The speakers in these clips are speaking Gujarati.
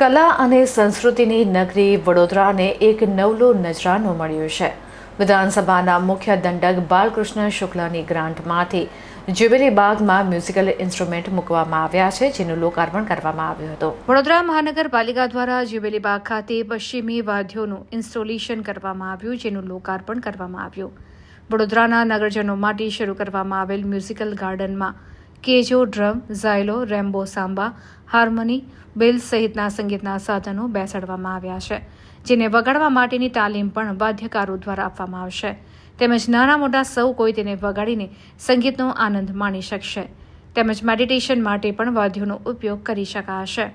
કલા અને સંસ્કૃતિની નગરી વડોદરાને એક નવલું નજરાનું મળ્યું છે. વિધાનસભાના મુખ્ય દંડક બાલકૃષ્ણ શુક્લાની ગ્રાન્ટમાંથી જ્યુબિલી બાગમાં મ્યુઝિકલ ઇન્સ્ટ્રુમેન્ટ મૂકવામાં આવ્યા છે, જેનું લોકાર્પણ કરવામાં આવ્યું હતું. વડોદરા મહાનગરપાલિકા દ્વારા જ્યુબિલી બાગ ખાતે પશ્ચિમી વાદ્યોનું ઇન્સ્ટોલેશન કરવામાં આવ્યું, જેનું લોકાર્પણ કરવામાં આવ્યું. વડોદરાના નગરજનો માટે શરૂ કરવામાં આવેલ મ્યુઝિકલ ગાર્ડનમાં કેજો ડ્રમ, ઝાયલો, રેમ્બો, સાંબા, હાર્મોની બેલ સહિતના સંગીતના સાધનો બેસાડવામાં આવ્યા છે, જેને વગાડવા માટેની તાલીમ પણ વાદ્યકારો દ્વારા આપવામાં આવશે. તેમજ નાના મોટા સૌ કોઈ તેને વગાડીને સંગીતનો આનંદ માણી શકશે. તેમજ મેડિટેશન માટે પણ વાદ્યોનો ઉપયોગ કરી શકાશે.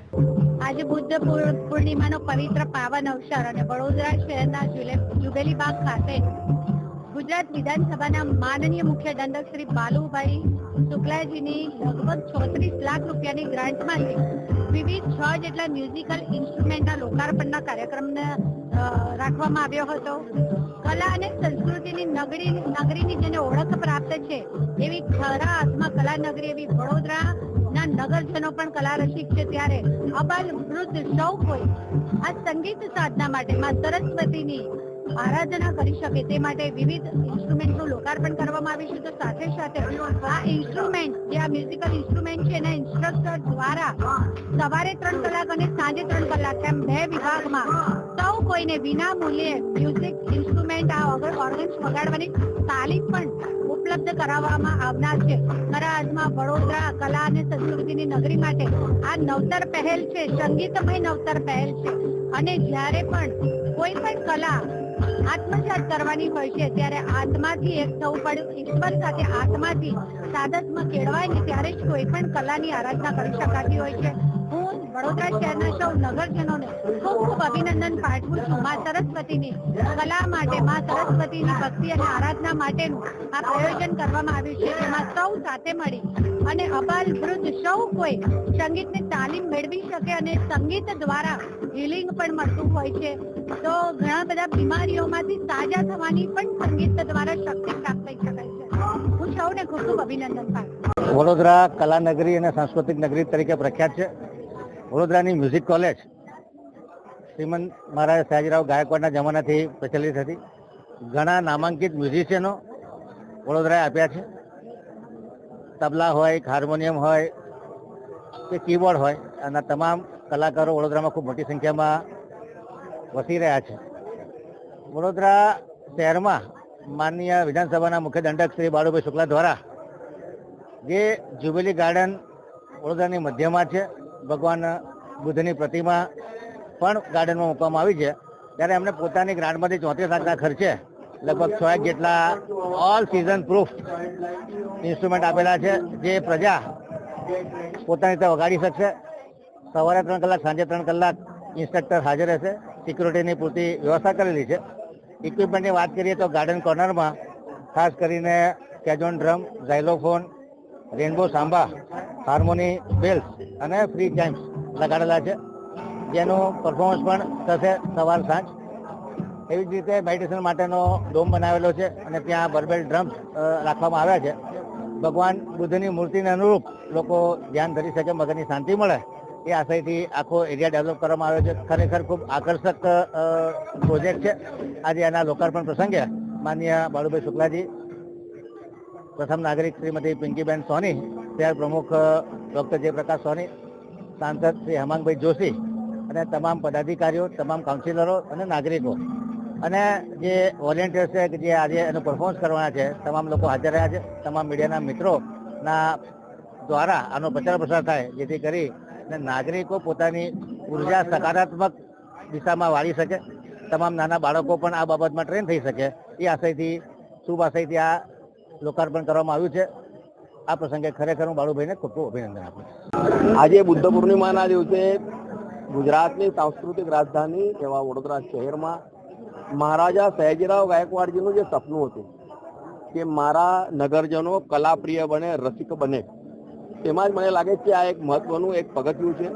આજે બુદ્ધ પૂર્ણિમાનો પવિત્ર પાવન અવસર અને વડોદરા શહેરના જુબેલી બાગ ખાતે ગુજરાત વિધાનસભાના માનનીય મુખ્ય દંડક શ્રી બાલુભાઈ શુક્લાજીની લગભગ છોત્રીસ લાખ રૂપિયાની ગ્રાન્ટમાંથી વિવિધ છ જેટલા મ્યુઝિકલ ઇન્સ્ટ્રુમેન્ટના લોકાર્પણના કાર્યક્રમને રાખવામાં આવ્યો હતો. કલા અને સંસ્કૃતિની નગરી, નગરીની જેને ઓળખ પ્રાપ્ત છે, એવી ખરા અર્થમાં કલા નગરી એવી વડોદરા ના નગરજનો પણ કલા રસિક છે. ત્યારે અબાલ વૃદ્ધ સૌ કોઈ આ સંગીત સાધના માટે માં સરસ્વતીની આરાધના કરી શકે તે માટે વિવિધ ઇન્સ્ટ્રુમેન્ટનું લોકાર્પણ કરવામાં આવ્યું છે. તો સાથે સાથે આ ઇન્સ્ટ્રુમેન્ટ જે આ મ્યુઝિકલ ઇન્સ્ટ્રુમેન્ટ છે એના ઇન્સ્ટ્રક્ટર દ્વારા સવારે ત્રણ કલાક અને સાંજે ત્રણ કલાક એમ બે વિભાગમાં સૌ કોઈને વિના મૂલ્યે મ્યુઝિક ઇન્સ્ટ્રુમેન્ટ આ ઓર્ગન્સ વગાડવાની તાલીમ પણ ઉપલબ્ધ કરાવવામાં આવનાર છે. અર્થમાં વડોદરા કલા અને સંસ્કૃતિની નગરી માટે આ નવતર પહેલ છે. સંગીતમય નવતર પહેલ છે. અને જ્યારે પણ કોઈ પણ કલા આત્મસાત કરવાની હોય છે, ત્યારે આત્માથી એક થવું પડે, ઈશ્વર સાથે આત્માથી સાધકમાં કેળવાય ને ત્યારે જ કોઈ પણ કલાની આરાધના કરી શકાતી હોય છે. વડોદરા શહેરના સૌ નગરજનોને ખૂબ ખૂબ અભિનંદન પાઠવું છું માં સરસ્વતીની કલા માટે, માં સરસ્વતીની ભક્તિ અને આરાધના માટેનું આ પ્રયોજન કરવામાં આવ્યું છે. જેમાં સૌ સાથે મળી અને અબાલ વૃદ્ધ સૌ કોઈ સંગીતની તાલીમ મેળવી શકે અને સંગીત દ્વારા હિલિંગ પણ મળતું હોય છે. તો ઘણા બધા બીમારીઓમાંથી સાજા થવાની પણ સંગીત દ્વારા શક્તિ પ્રાપ્ત થઈ શકાય છે. હું સૌને ખૂબ ખૂબ અભિનંદન પાઠવું વડોદરા કલા નગરી અને સાંસ્કૃતિક નગરી તરીકે પ્રખ્યાત છે. વડોદરાની મ્યુઝિક કોલેજ શ્રીમંત મહારાજ સયાજીરાવ ગાયકવાડના જમાનાથી પ્રચલિત હતી. ઘણા નામાંકિત મ્યુઝિશિયનો વડોદરાએ આપ્યા છે. તબલા હોય, હાર્મોનિયમ હોય કે કીબોર્ડ હોય અને તમામ કલાકારો વડોદરામાં ખૂબ મોટી સંખ્યામાં વસી રહ્યા છે. વડોદરા શહેરમાં માનનીય વિધાનસભાના મુખ્ય દંડક શ્રી બાળુભાઈ શુક્લા દ્વારા જે જ્યુબિલી ગાર્ડન વડોદરાની મધ્યમાં છે ભગવાન બુદ્ધની પ્રતિમા પણ ગાર્ડનમાં મૂકવામાં આવી છે. ત્યારે એમણે પોતાની ગ્રાન્ટમાંથી ચોત્રીસ લાખના ખર્ચે લગભગ છ એક જેટલા ઓલ સિઝન પ્રૂફ ઇન્સ્ટ્રુમેન્ટ આપેલા છે, જે પ્રજા પોતાની રીતે વગાડી શકશે. સવારે ત્રણ કલાક, સાંજે ત્રણ કલાક ઇન્સ્ટ્રક્ટર હાજર રહેશે. સિક્યુરિટીની પૂરતી વ્યવસ્થા કરેલી છે. ઇક્વિપમેન્ટની વાત કરીએ તો ગાર્ડન કોર્નરમાં ખાસ કરીને cajon drum xylophone rainbow samba harmony, bells અને ફ્રી ચાઇમ્સ લગાડેલા છે. જેનું પરફોર્મન્સ પણ થશે સવાર સાંજ. એવી જ રીતે મેડિટેશન માટેનો ડોમ બનાવેલો છે અને ત્યાં બરબેલ ડ્રમ્સ રાખવામાં આવ્યા છે. ભગવાન બુદ્ધની મૂર્તિને અનુરૂપ લોકો ધ્યાન ધરી શકે, મગજની શાંતિ મળે એ આશયથી આખો એરિયા ડેવલપ કરવામાં આવ્યો છે. ખરેખર ખૂબ આકર્ષક પ્રોજેક્ટ છે. આજે એના લોકાર્પણ પ્રસંગે માન્ય બાળુભાઈ શુક્લાજી પ્રથમ નાગરિક શ્રીમતી પિંકીબેન સોની શહેર પ્રમુખ ડોક્ટર જયપ્રકાશ સોની, સાંસદ શ્રી હેમાંગભાઈ જોશી અને તમામ પદાધિકારીઓ, તમામ કાઉન્સિલરો અને નાગરિકો. અને જે વોલેન્ટિયર્સ છે કે જે આજે એનું પરફોર્મન્સ કરવાના છે, તમામ લોકો હાજર રહ્યા છે. તમામ મીડિયાના મિત્રોના દ્વારા આનો પ્રચાર પ્રસાર થાય, જેથી કરી અને નાગરિકો પોતાની ઊર્જા સકારાત્મક દિશામાં વાળી શકે. તમામ નાના બાળકો પણ આ બાબતમાં ટ્રેન થઈ શકે. એ આશયથી, શુભ આશયથી આ લોકાર્પણ કરવામાં આવ્યું છે. આ પ્રસંગે ખરેખર હું બાળુભાઈને ખૂબ ખૂબ અભિનંદન આપું આજે બુદ્ધ પૂર્ણિમાના દિવસે ગુજરાતની સાંસ્કૃતિક રાજધાની એવા વડોદરા શહેરમાં મહારાજા સયાજીરાવ ગાયકવાડજીનું જે સપનું હતું કે મારા નગરજનો કલાપ્રિય બને, રસિક બને, તેમાં જ મને લાગે છે આ એક મહત્વનું એક પગથિયું છે.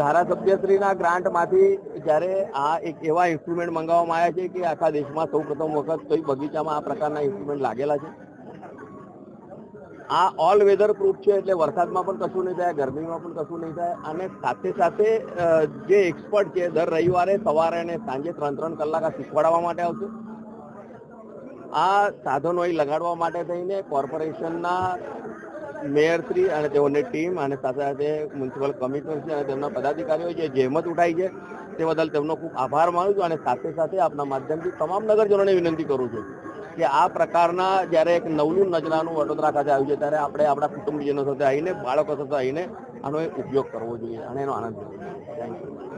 ધારાસભ્યશ્રીના ગ્રાન્ટમાંથી જ્યારે આ એક એવા ઇન્સ્ટ્રુમેન્ટ મંગાવવામાં આવ્યા છે કે આખા દેશમાં સૌ પ્રથમ વખત કોઈ બગીચામાં આ પ્રકારના ઇન્સ્ટ્રુમેન્ટ લાગેલા છે? આ ઓલ વેધર પ્રૂફ છે એટલે વરસાદમાં પણ કશું નહીં થાય, ગરમીમાં પણ કશું નહીં થાય અને સાથે સાથે જે એક્સપર્ટ છે દર રવિવારે સવારે અને સાંજે ત્રણ ત્રણ કલાક આ શીખવાડવા માટે આવશે. આ સાધનો લગાડવા માટે થઈને કોર્પોરેશનના મેયરશ્રી અને તેઓની ટીમ અને સાથે સાથે મ્યુનિસિપલ કમિશનર છે અને તેમના પદાધિકારીઓ જે જહેમત ઉઠાઈ છે તે બદલ તેમનો ખૂબ આભાર માનું છું અને સાથે સાથે આપના માધ્યમથી તમામ નગરજનોને વિનંતી કરું છું કે આ પ્રકારના જ્યારે એક નવલું નજરાનું વડોદરા ખાતે આવ્યું છે ત્યારે આપણે આપણા કુટુંબીજનો સાથે આવીને, બાળકો સાથે આવીને આનો ઉપયોગ કરવો જોઈએ અને એનો આનંદ લેવો જોઈએ. Thank you